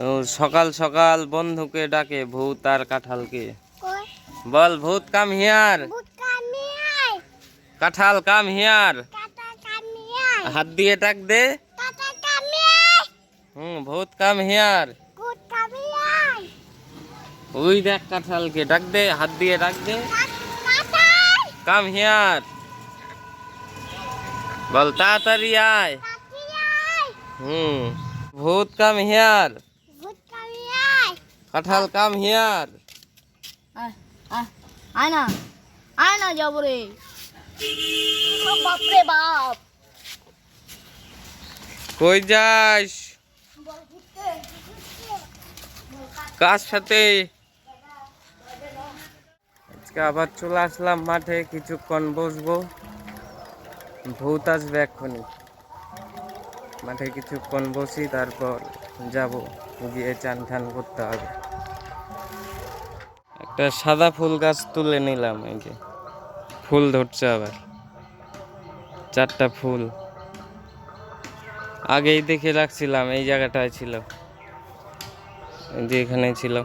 ও সকাল সকাল বন্ধুকে ডাকে ভূত আর কাঁঠালকে। বল ভূত কাম হিয়ার? কাঁঠাল কাম হিয়ার। হাত দিয়ে ডাক দে। হুম ভূত কাম হিয়ার। ওই দেখ কাঁঠালকে ডাক দে হাত দিয়ে ডাক দে। Come here. বল তাড়াতাড়ি আয়। হুম ভূত কাম হিয়ার। কাঁঠাল কাম হিয়ার। আয় আয় আয় না আয় না যাব রে। ও বাপরে বাপ। কই যাস? কার সাথে? আজকে আবার চলে আসলাম মাঠে কিছুক্ষণ বসবো। ভূত আসবে এক্ষুনি। মাঠে কিছুক্ষণ বসি তারপর যাব, গিয়ে চান ঠান করতে হবে। একটা সাদা ফুল গাছ তুলে নিলাম, এই যে। ফুল ধরছে আবার। চারটা ফুল। আগেই দেখে রাখছিলাম, এই জায়গাটায় ছিল। যে এখানে ছিল।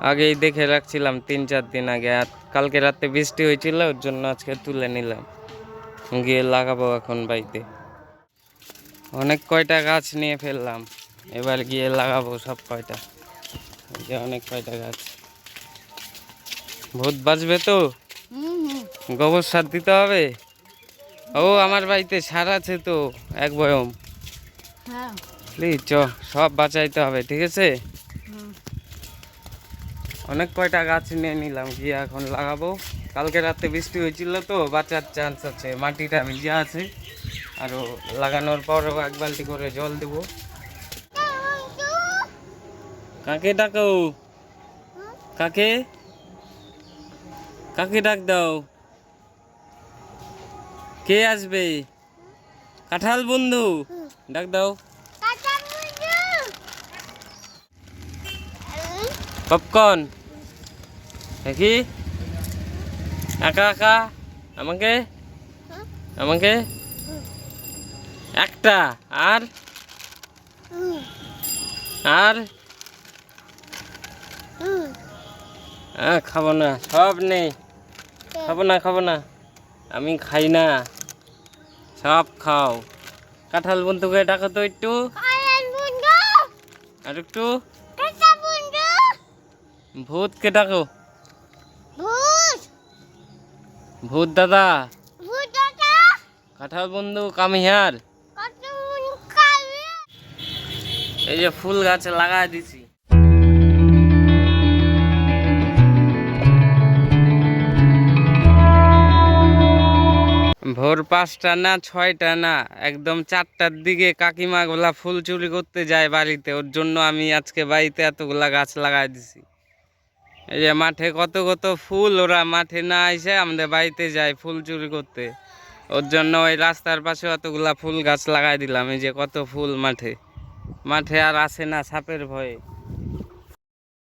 আগেই দেখে রাখছিলাম তিন চার দিন আগে, আর কালকে রাতে বৃষ্টি হয়েছিল, ওর জন্য আজকে তুলে নিলাম। গিয়ে লাগাবো এখন বাড়িতে। অনেক কয়টা গাছ নিয়ে ফেললাম। এবার গিয়ে লাগাবো সব কয়টা। যে অনেক কয়টা গাছ। ভূত বাঁচবে তো? গোবর সার দিতে হবে? ও আমার বাড়িতে সার আছে তো এক বয়ম। হ্যাঁ। প্লিজ চ সব বাঁচাইতে হবে ঠিক আছে? অনেক কয়টা গাছ নিয়ে নিলাম গিয়ে এখন লাগাবো। কালকে রাতে বৃষ্টি হয়েছিল তো বাঁচার চান্স আছে। মাটিটা ভিজে আছে। আরও লাগানোর পরও এক বালতি করে জল দেবো। কাকে ডাকো? কাকে? কাকে ডাক দাও? কে আসবে? কাঁঠাল বন্ধু ডাক দাও। পপকর্ন। দেখি। একা একা? আমাকে? আমাকে? একটা। আর? আর? আহ, খাব না সব নেই। খাব না খাব না। আমি খাই না। সব খাও। কাঁঠাল বন্ধুকে ডাকো তো একটু। আর একটু। ভূতকে ডাকো। ভূত। দাদা। কাঁঠাল বন্ধু কামিহার। এই যে ফুল গাছ লাগাই দিছি। ভোর পাঁচটা না ছয়টা না, একদম চারটার দিকে কাকিমা গুলা ফুল চুরি করতে যায় বাড়িতে। ওর জন্য আমি আজকে বাড়িতে এতগুলা গাছ লাগাই দিছি। এই যে মাঠে কত কত ফুল, ওরা মাঠে না এসে আমাদের বাড়িতে যায় ফুল চুরি করতে। ওর জন্য ওই রাস্তার পাশে অতগুলা ফুল গাছ লাগাই দিলাম। এই যে কত ফুল মাঠে। মাঠে আর আসে না সাপের ভয়ে।